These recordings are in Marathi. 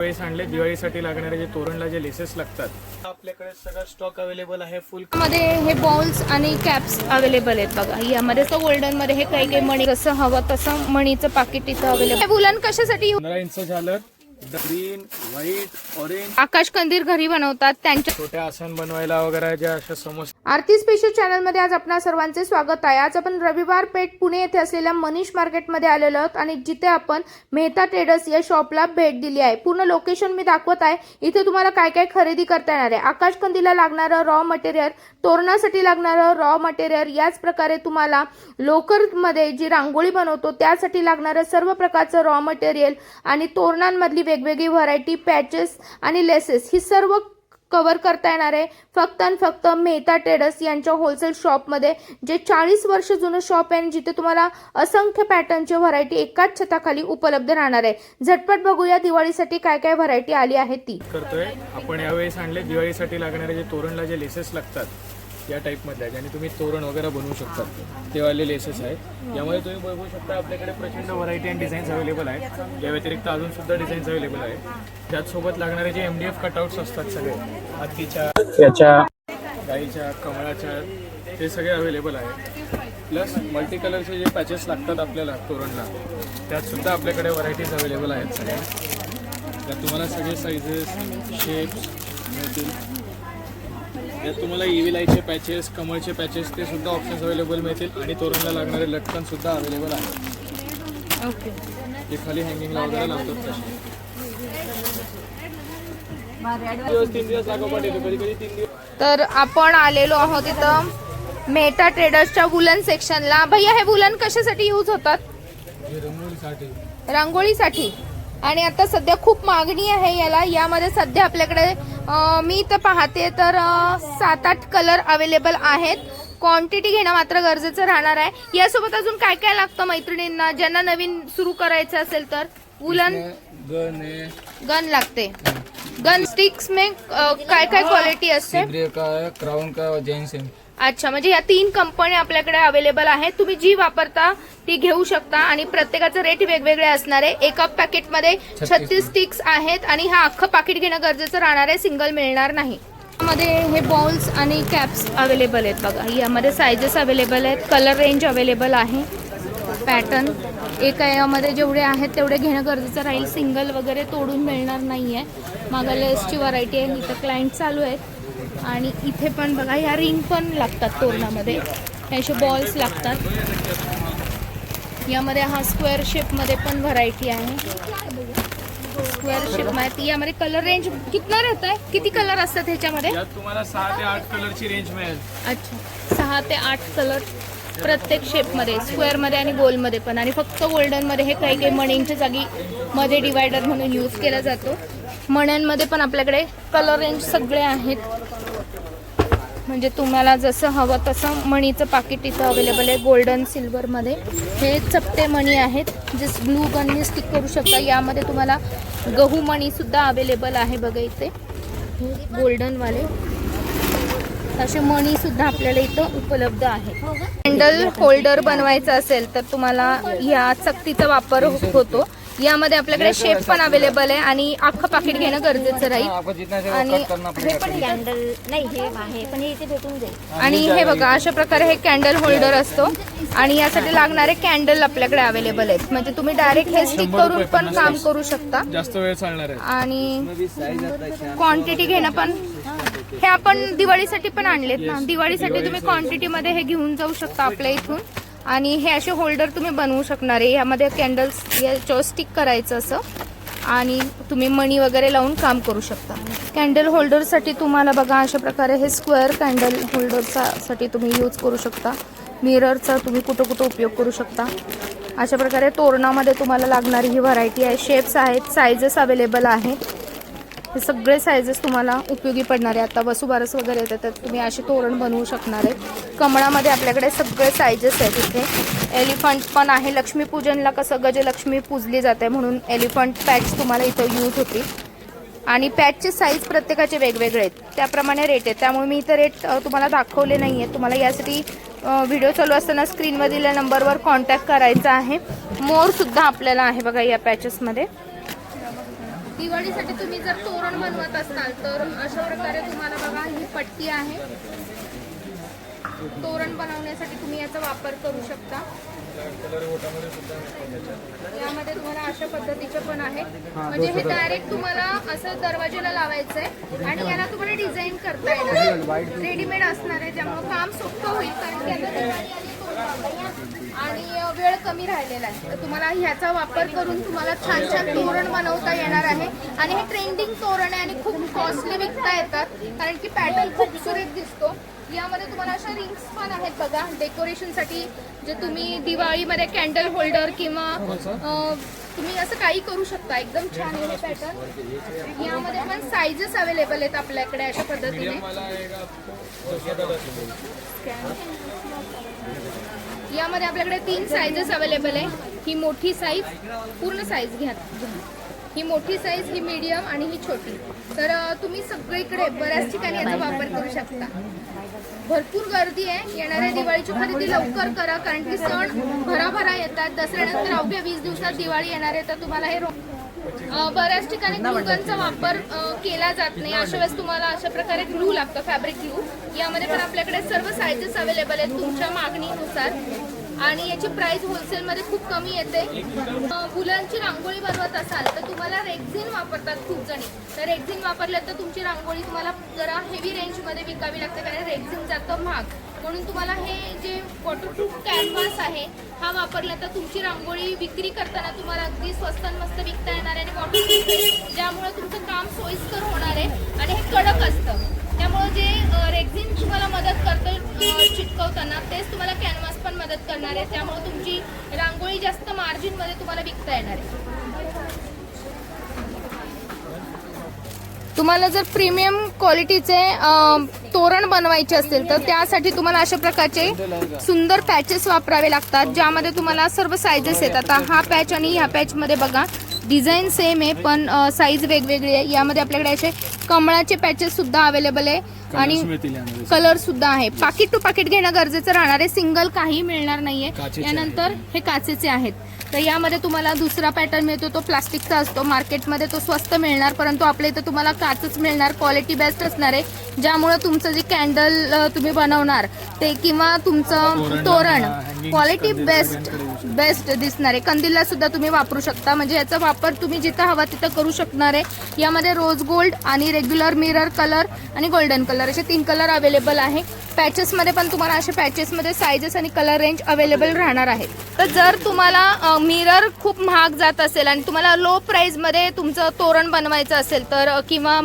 वेळेस आणले. दिवाळीसाठी लागणारे जे तोरणला जे लेसेस लागतात. आपल्याकडे सगळा स्टॉक अवेलेबल आहे फुलमध्ये हे बॉल्स आणि कॅप्स अवेलेबल आहेत बघा. यामध्ये असं गोल्डनमध्ये हे काही काही मणी कसं हवं तसं मणीचं पाकिट इथं अवेलेबल बुलन कशासाठी पंधरा इंच झालं. ग्रीन व्हाईट ऑरेंज आकाश कंदीर घरी बनवतात त्यांच्या छोट्या आसन बनवायला वगैरे ज्या अशा समोसा आरती स्पेशल चॅनलमध्ये आज आपणा सर्वांचे स्वागत आहे. आज आपण रविवार पेठ पुणे येथे असलेल्या मनीष मार्केटमध्ये आलेलो आहोत आणि जिथे आपण मेहता ट्रेडर्स या शॉपला भेट दिली आहे. पूर्ण लोकेशन मी दाखवत आहे. इथे तुम्हाला काय काय खरेदी करता येणार आहे. आकाश कंदीला लागणारं रॉ मटेरियल तोरणासाठी लागणारं रॉ मटेरियल याच प्रकारे तुम्हाला लोकरमध्ये जी रांगोळी बनवतो त्यासाठी लागणारं सर्व प्रकारचं रॉ मटेरियल आणि तोरणांमधली वेगवेगळी व्हरायटी पॅचेस आणि लेसेस ही सर्व कव्हर करता येणार आहे. फक्त आणि फक्त मेहता ट्रेडर्स यांच्या होलसेल शॉपमध्ये जे चाळीस वर्ष जुनं शॉप आहे आणि जिथे तुम्हाला असंख्य पॅटर्नची व्हरायटी एकाच छताखाली उपलब्ध राहणार आहे. झटपट बघूया दिवाळीसाठी काय काय व्हरायटी आली आहे ती. करतोय. आपण यावेळेस आणले. दिवाळीसाठी लागणारे जे तोरणला जे लेसेस लागतात या टाईपमधले आहेत. आणि तुम्ही तोरण वगैरे बनवू शकता. ते वाले लेसेस आहेत. यामध्ये तुम्ही बघू शकता आपल्याकडे प्रचंड व्हरायटी आणि डिझाईन्स अवेलेबल आहेत. या व्यतिरिक्त अजून सुद्धा डिझाईन्स अवेलेबल आहेत. त्याचसोबत लागणारे जे एम डी एफ कटआउट्स असतात सगळे हत्तीच्या याच्या गाईच्या कमळाच्या ते सगळे अवेलेबल आहेत. प्लस मल्टी कलरचे जे पॅचेस लागतात आपल्याला तोरणला त्यात सुद्धा आपल्याकडे व्हरायटीज अवेलेबल आहेत सगळ्या त्यात तुम्हाला सगळे साईजेस शेप्स मिळतील यात तुम्हाला ईव्ही लाईटचे पॅचेस कमळचे पॅचेस ते सुद्धा ऑप्शन्स अवेलेबल मिळतील आणि तोरणला लागणारे लटकन सुद्धा अवेलेबल आहे ओके जे खाली हँगिंगला वगैरे लावतात तसे. दिवस तीन दिवस लागोपाठ येतो कधी कधी तीन दिवस. तर आपण आलेलो आहोत इथं मेहता ट्रेडर्सच्या वुलन सेक्शनला भैया हे वुलन कशासाठी यूज होतात? रंगोळीसाठी. रांगोळीसाठी. आणि आता सध्या खूप मागणी आहे याला. यामध्ये सध्या आपल्याकडे मी तर पाहते तर सात आठ कलर अवेलेबल आहेत. क्वांटिटी घेणं मात्र गरजेचं राहणार आहे. यासोबत अजून काय काय लागतं मैत्रिणींना? ज्यांना नवीन सुरू करायचं असेल तर? वुलन गन गन लागते. गन स्टिक्स में काय काय क्वालिटी असते? का क्राउन का अच्छा म्हणजे या तीन कंपन्या आपल्याकडे अवेलेबल आहेत. तुम्ही जी वापरता ती घेऊ शकता. आणि प्रत्येकाचं रेट वेगवेगळे असणार आहे. एका पॅकेटमध्ये छत्तीस स्टिक्स आहेत आणि हा अख्खं पाकिट घेणं गरजेचं राहणार आहे. सिंगल मिळणार नाही. मध्ये हे बॉल्स आणि कॅप्स अवेलेबल आहेत बघा. यामध्ये सायझेस अवेलेबल आहेत. कलर रेंज अवेलेबल आहे. पॅटर्न एका यामध्ये जेवढे आहेत तेवढे घेणं गरजेचं राहील. सिंगल वगैरे तोडून मिळणार नाही आहे मागा लेसची व्हरायटी आहे. इथं क्लायंट चालू आहेत. आणि इथे पण बघा ह्या रिंग पण लागतात तोरणामध्ये. हे असे बॉल्स लागतात. यामध्ये हा स्क्वेअर शेपमध्ये पण व्हरायटी आहे. स्क्वेअर शेपमध्ये यामध्ये कलर रेंज कितना राहत आहे किती कलर असतात ह्याच्यामध्ये? तुम्हाला सहा ते आठ कलरची रेंज मिळेल. अच्छा. सहा ते आठ कलर प्रत्येक शेपमध्ये स्क्वेअरमध्ये आणि गोलमध्ये पण. आणि फक्त गोल्डनमध्ये हे काही काही मण्यांच्या जागी मध्ये डिवायडर म्हणून यूज केला जातो. मण्यांमध्ये पण आपल्याकडे कलर रेंज सगळे आहेत. म्हणजे तुम्हाला जसं हवं तसं मणीचं पाकिट इथं अवेलेबल आहे गोल्डन सिल्वरमध्ये हे चपटे मणी आहेत जे ग्लू गनने स्टिक करू शकता. यामध्ये तुम्हाला गहू मणीसुद्धा अवेलेबल आहे बघा इथे. गोल्डनवाले असे मणीसुद्धा आपल्याला इथं उपलब्ध आहे हँडल होल्डर बनवायचं असेल तर तुम्हाला या चकतीचा वापर हो- होतो. यामध्ये आपल्याकडे शेप पण अवेलेबल आहे आणि अख्खं पाकिट घेणं गरजेचं राहील. आणि हे पण कॅन्डल नाही हे आहे पण हे इथे भेटून जाईल. आणि हे बघा अशा प्रकारे हे कॅन्डल होल्डर असतो. आणि यासाठी लागणारे कॅन्डल आपल्याकडे अवेलेबल आहेत. म्हणजे तुम्ही डायरेक्ट हे स्टिक करून पण काम करू शकता. जास्त वेळ चालणार आहे. आणि क्वांटिटी घेणं पण हे आपण दिवाळीसाठी पण आणलेत ना. दिवाळीसाठी तुम्ही क्वांटिटीमध्ये हे घेऊन जाऊ शकता आपल्या इथून. आणि हे असे होल्डर तुम्ही बनवू शकणार आहे. यामध्ये कॅन्डल्स याच्यावर स्टिक करायचं असं. आणि तुम्ही मणी वगैरे लावून काम करू शकता. कॅन्डल होल्डरसाठी तुम्हाला बघा अशा प्रकारे हे स्क्वेअर कॅन्डल होल्डरचा साठी तुम्ही यूज करू शकता. मिररचा तुम्ही कुठं कुठं उपयोग करू शकता. अशा प्रकारे तोरणामध्ये तुम्हाला लागणारी ही व्हरायटी आहे. शेप्स आहेत सायझेस अवेलेबल आहेत हे सगळे सायझेस तुम्हाला उपयोगी पडणार आहे. आता वसुबारस वगैरे येतात तर तुम्ही असे तोरण बनवू शकणार आहे. कमळामध्ये आपल्याकडे सगळे सायझेस आहेत इथे. एलिफंट पण आहे. लक्ष्मीपूजनला कसं गजलक्ष्मी पूजली जाते म्हणून एलिफंट पॅच तुम्हाला इथं यूज होतील. आणि पॅचचे साईज प्रत्येकाचे वेगवेगळे आहेत. त्याप्रमाणे रेट आहेत. त्यामुळे मी इथं रेट तुम्हाला दाखवले नाही आहेत तुम्हाला यासाठी व्हिडिओ चालू असताना स्क्रीनवर दिलेल्या नंबरवर कॉन्टॅक्ट करायचा आहे. मोरसुद्धा आपल्याला आहे बघा या पॅचेसमध्ये दिवाळीसाठी तुम्ही जर तोरण बनवत असाल तर अशा प्रकारे तुम्हाला बघा ही पट्टी आहे. तोरण बनवण्यासाठी तुम्ही याचा वापर करू शकता. यामध्ये तुम्हाला अशा पद्धतीचे पण आहे. म्हणजे हे डायरेक्ट तुम्हाला असं दरवाजेला लावायचं आहे आणि याला तुम्हाला डिझाईन करता येणार. रेडीमेड असणार आहे ज्यामुळे काम सोपं होईल कारण आणि वेळ कमी राहिलेला आहे. तर तुम्हाला ह्याचा वापर करून तुम्हाला छान छान तोरण बनवता येणार आहे. आणि हे ट्रेंडिंग तोरण आहे आणि खूप कॉस्टली विकता येतात. कारण की पॅटर्न खूप सुरेख दिसतो. यामध्ये तुम्हाला अशा रिंग्स पण आहेत बघा. डेकोरेशनसाठी जे तुम्ही दिवाळीमध्ये कॅन्डल होल्डर किंवा तुम्ही असं काही करू शकता. एकदम छान आहे पॅटर्न यामध्ये पण साईजेस अवेलेबल आहेत आपल्याकडे अशा पद्धतीने. यामध्ये आपल्याकडे तीन साईजेस अवेलेबल आहे. ही मोठी साईज पूर्ण साईज घ्या ही मोठी साईज ही मीडियम आणि ही छोटी. तर तुम्ही सगळीकडे बऱ्याच ठिकाणी याचा वापर करू शकता. भरपूर गर्दी आहे. येणाऱ्या दिवाळीची खरेदी लवकर करा कारण की सण भराभरा येतात. दसऱ्यानंतर अवघ्या वीस दिवसात दिवाळी येणार आहे. तर तुम्हाला हे रो- बऱ्याच ठिकाणी ग्लुगनचा वापर केला जात नाही. अशा वेळेस तुम्हाला अशा प्रकारे ग्लू लागतं फॅब्रिक ग्लू यामध्ये पण आपल्याकडे सर्व साईजेस अवेलेबल आहेत तुमच्या मागणीनुसार. आणि याची प्राइस होलसेलमध्ये खूप कमी येते. फुलांची रांगोळी बनवत असाल तर तुम्हाला रेक्झिन वापरतात खूप जणी. तर रेक्झिन वापरलं तर तुमची रांगोळी तुम्हाला जरा हेवी रेंजमध्ये विकावी लागते कारण रेक्झिन जातं महाग. म्हणून तुम्हाला हे जे वॉटरप्रूफ कॅनव्हास आहे हा वापरला तर तुमची रांगोळी विक्री करताना तुम्हाला अगदी स्वस्त आणि मस्त विकता येणार आहे आणि वॉटरप्रूफ ज्यामुळे तुमचं काम सोयीस्कर होणार आहे आणि हे कडक असतं. त्यामुळं जे रेग्झिन तुम्हाला मदत करतं चिटकवताना तेच तुम्हाला कॅनव्हास पण मदत करणार आहे. त्यामुळे तुमची रांगोळी जास्त मार्जिनमध्ये तुम्हाला विकता येणार आहे. तुम्हाला जर प्रीमियम क्वालिटीचे तोरण बनवायचे असतील तर त्यासाठी तुम्हाला अशा प्रकारचे सुंदर पॅचेस वापरावे लागतात ज्यामध्ये तुम्हाला सर्व साईजेस येतात. आता हा पॅच आणि ह्या पॅचमध्ये बघा डिझाईन सेम आहे पण साईज वेगवेगळी आहे. यामध्ये आपल्याकडे असे कमळाचे पॅचेस सुद्धा अवेलेबल आहे. आणि कलर सुद्धा आहे. पाकिट टू पाकिट घेणं गरजेचं राहणार आहे. सिंगल काही मिळणार नाहीये. यानंतर हे काचेचे आहेत. तर यामध्ये तुम्हाला दुसरा पॅटर्न मिळतो. तो प्लास्टिकचा असतो. मार्केटमध्ये तो स्वस्त मिळणार परंतु आपल्या इथं तुम्हाला काचच मिळणार. क्वालिटी बेस्ट असणार आहे. ज्यामुळे तुमचं जे कॅन्डल तुम्ही बनवणार ते किंवा तुमचं तोरण क्वालिटी बेस्ट बेस्ट दिसणार आहे. कंदीलला सुद्धा तुम्ही वापरू शकता. म्हणजे याचा वापर तुम्ही जिथं हवा तिथं करू शकणार आहे. यामध्ये रोज गोल्ड आणि रेग्युलर मिरर कलर आणि गोल्डन कलर असे तीन कलर अवेलेबल आहे. पॅचेसमध्ये पण तुम्हाला अशा पॅचेसमध्ये सायझेस आणि कलर रेंज अवेलेबल राहणार आहेत. तर जर तुम्हाला मिरर खूप महाग जात असेल आणि तुम्हाला लो प्राईजमध्ये तुमचं तोरण बनवायचं असेल तर किंवा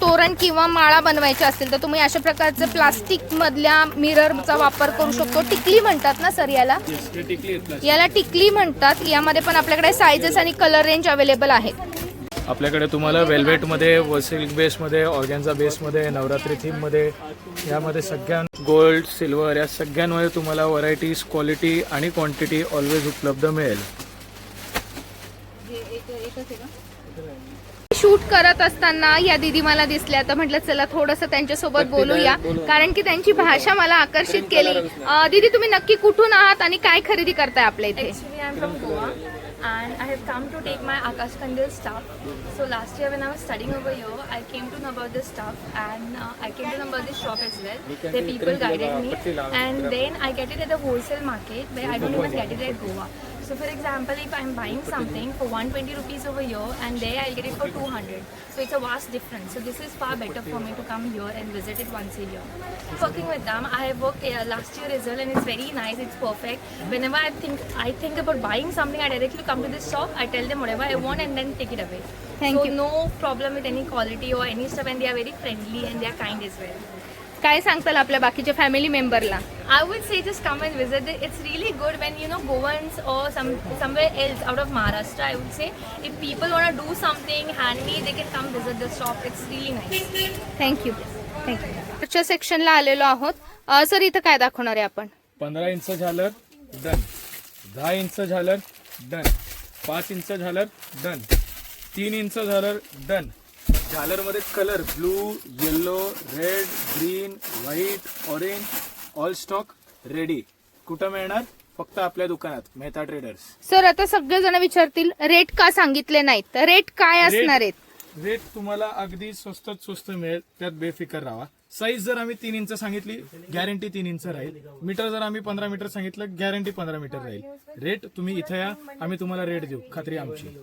तोरण किंवा माळा बनवायच्या असतील तर तुम्ही अशा प्रकारचे प्लास्टिक मधल्या मिररचा वापर करू शकतो. टिकली म्हणतात ना सर याला. याला टिकली म्हणतात. यामध्ये पण आपल्याकडे साईजेस आणि कलर रेंज अवेलेबल आहेत. आपल्याकडे तुम्हाला वेल्वेटमध्ये व सिल्क बेसमध्ये ऑर्गॅन्झा बेसमध्ये नवरात्री थीममध्ये यामध्ये सगळ्या गोल्ड सिल्वर या सगळ्यांमध्ये तुम्हाला व्हरायटीज क्वालिटी आणि क्वांटिटी ऑलवेज उपलब्ध मिळेल. शूट करत असताना या दिदी मला दिसल्या तर म्हटलं चला थोडंसं त्यांच्यासोबत बोलूया. कारण की त्यांची भाषा मला आकर्षित केली. दीदी तुम्ही नक्की कुठून आहात आणि काय खरेदी करताय आपल्या इथे? Actually, I'm from Goa and I have come to take my Akash Kandil stuff. So last year when I was studying over here, I came to know about this stuff and uh, I came to know about this shop as well. The people guided me and then I get it at the wholesale market where I don't even get it at Goa. So for example, if I'm buying something for 120 rupees over here and there I'll get it for 200. So it's a vast difference. So this is far better for me to come here and visit it once a year. Working with them, I have worked uh, last year as well and it's very nice. It's perfect. Whenever I think I think about buying something, I directly come to this shop. I tell them whatever I want and then take it away. Thank so you. no problem with any quality or any stuff and they are very friendly and they are kind as well. काय सांगताल आपल्या बाकीच्या फॅमिली मेंबरला I would say just come and visit it's really good when you know Goans or some somewhere else out of Maharashtra I would say if people want do something handmade they can come visit the shop it's really nice thank you thank you पुढच्या सेक्शनला आलेलो आहोत? सर इथं काय दाखवणार आहे आपण? पंधरा इंच झालं डन. दहा इंच झालं डन. पाच इंच झालं डन. तीन इंच झालं done. झालरमध्ये colour blue yellow red green white orange all stock ready कुठं मिळणार? फक्त आपल्या दुकानात मेहता ट्रेडर्स सर आता सगळेजण विचारतील रेट का सांगितले नाहीत? तर रेट काय असणार आहेत? रेट तुम्हाला अगदी स्वस्तात स्वस्त मिळेल त्यात बेफिकर राहा. साईज जर आम्ही तीन इंच सांगितली गॅरंटी तीन इंच राहील. मीटर जर आम्ही पंधरा मीटर सांगितलं गॅरंटी पंधरा मीटर राहील. रेट तुम्ही इथे या आम्ही तुम्हाला रेट देऊ खात्री आमची.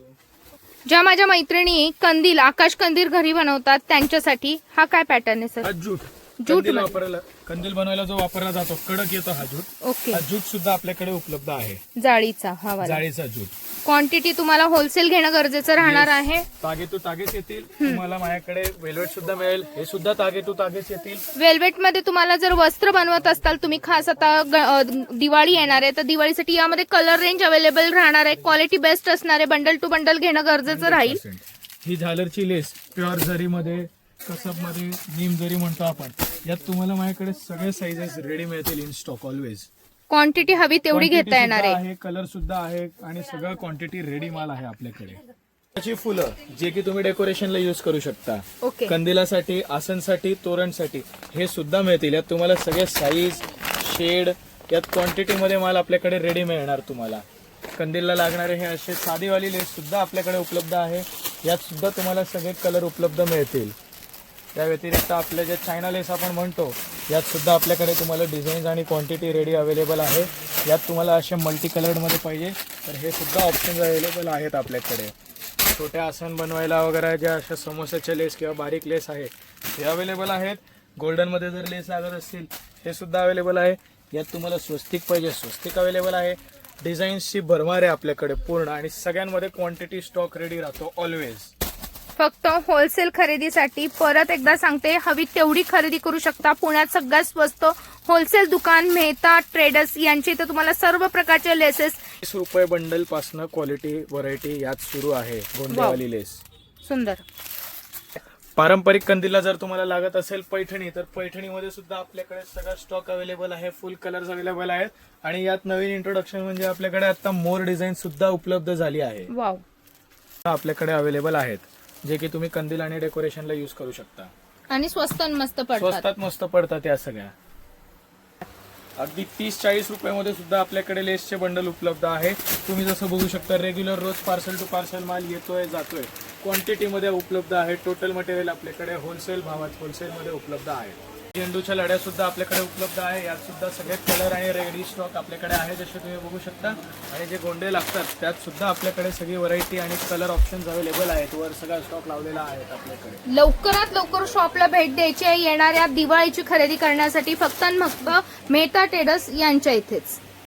ज्या माझ्या मैत्रिणी कंदील आकाश कंदील घरी बनवतात त्यांच्यासाठी हा काय पॅटर्न आहे सर जूट. जूट कंदील मध्ये. वापरायला कंदील बनवायला जो वापरला जातो कडक येतो हा जूट. ओके. हा जूट सुद्धा आपल्याकडे उपलब्ध आहे. जाळीचा हा वाला. जाळीचा जूट. क्वांटिटी तुम्हाला होलसेल घेणं गरजेचं राहणार आहे. तागे टू तागेच येतील. तुम्हाला माझ्याकडे वेल्वेट सुद्धा मिळेल. हे सुद्धा तागे टू तागेच येतील. वेल्वेटमध्ये तुम्हाला जर वस्त्र बनवत असताल तुम्ही खास आता ग- अ, दिवाळी येणार आहे. तर दिवाळीसाठी यामध्ये कलर रेंज अवेलेबल राहणार आहे. क्वालिटी बेस्ट असणार आहे. बंडल टू बंडल घेणं गरजेचं राहील. 100%. ही झालरची लेस प्युअर जरीमध्ये कसबमध्ये नीम जरी म्हणतो आपण यात तुम्हाला माझ्याकडे सगळे साईजेस रेडी मिळतील इन स्टॉक ऑलवेज क्वांटिटी हवी तेवढी घेता येणार आहे. आहे कलर सुद्धा आहे आणि सगळं क्वांटिटी रेडी माल आहे आपल्याकडे. त्याची फुलं जे की तुम्ही डेकोरेशनला युज करू शकता. ओके कंदिलासाठी आसनसाठी तोरणसाठी हे सुद्धा मिळतील. यात तुम्हाला सगळे साईज शेड यात क्वांटिटीमध्ये माल आपल्याकडे रेडी मिळणार तुम्हाला. कंदीलला लागणारे हे असे साधीवाली लेस सुद्धा आपल्याकडे उपलब्ध आहे. यात सुद्धा तुम्हाला सगळे कलर उपलब्ध मिळतील. त्या व्यतिरिक्त आपले जे चायना लेस आपण म्हणतो यात सुद्धा आपल्याकडे तुम्हाला डिझाईन्स आणि क्वांटिटी रेडी अवेलेबल आहे. यात तुम्हाला असे मल्टी कलर्डमध्ये पाहिजे. तर हे सुद्धा ऑप्शन्स अवेलेबल आहेत आपल्याकडे. छोट्या आसन बनवायला वगैरे ज्या अशा समोसाच्या लेस किंवा बारीक लेस आहे ते अवेलेबल आहेत. गोल्डनमध्ये जर लेस लागत असतील हे सुद्धा अवेलेबल आहे. यात तुम्हाला स्वस्तिक पाहिजे स्वस्तिक अवेलेबल आहे. डिझाईन्सची भरमार आहे आपल्याकडे पूर्ण आणि सगळ्यांमध्ये क्वांटिटी स्टॉक रेडी राहतो ऑलवेज फक्त होलसेल खरेदीसाठी परत एकदा सांगते हवी तेवढी खरेदी करू शकता. पुण्यात सगळ्यात स्वस्त होलसेल दुकान मेहता ट्रेडर्स यांची. इथे तुम्हाला सर्व प्रकारचे लेसेस तीस रुपये बंडल पासनं क्वालिटी व्हरायटी यात सुरू आहे गोंडेवाली लेस सुंदर. पारंपरिक कंदीला जर तुम्हाला लागत असेल पैठणी तर पैठणीमध्ये सुद्धा आपल्याकडे सगळा स्टॉक अवेलेबल आहे. फुल कलर्स अवेलेबल आहेत. आणि यात नवीन इंट्रोडक्शन म्हणजे आपल्याकडे आता मोर डिझाईन सुद्धा उपलब्ध झाली आहे. वाव आपल्याकडे अवेलेबल आहेत. जे की तुम्ही कंदील आणि डेकोरेशनला युज करू शकता. आणि स्वस्त आणि मस्त पडतात. स्वस्तात मस्त पडतात या सगळ्या. अगदी तीस चाळीस रुपयामध्ये सुद्धा आपल्याकडे लेसचे बंडल उपलब्ध आहे. तुम्ही जसं बघू शकता रेग्युलर रोज पार्सल टू पार्सल माल येतोय जातोय. क्वांटिटीमध्ये उपलब्ध आहे. टोटल मटेरियल आपल्याकडे होलसेल भावात होलसेलमध्ये उपलब्ध आहे. झेंडूच्या लढ्या सुद्धा आपल्याकडे उपलब्ध आहे. यात सुद्धा सगळे कलर आणि रेडी स्टॉक आपल्याकडे आहे जसे तुम्ही बघू शकता. आणि जे गोंडे लागतात त्यात सुद्धा आपल्याकडे सगळी व्हरायटी आणि कलर ऑप्शन्स अवेलेबल आहेत. वर सगळा स्टॉक लावलेला आहे आपल्याकडे. लवकरात लवकर शॉपला भेट द्यायची आहे येणाऱ्या दिवाळीची खरेदी करण्यासाठी फक्त फक्त मेहता टेडस यांच्या इथेच.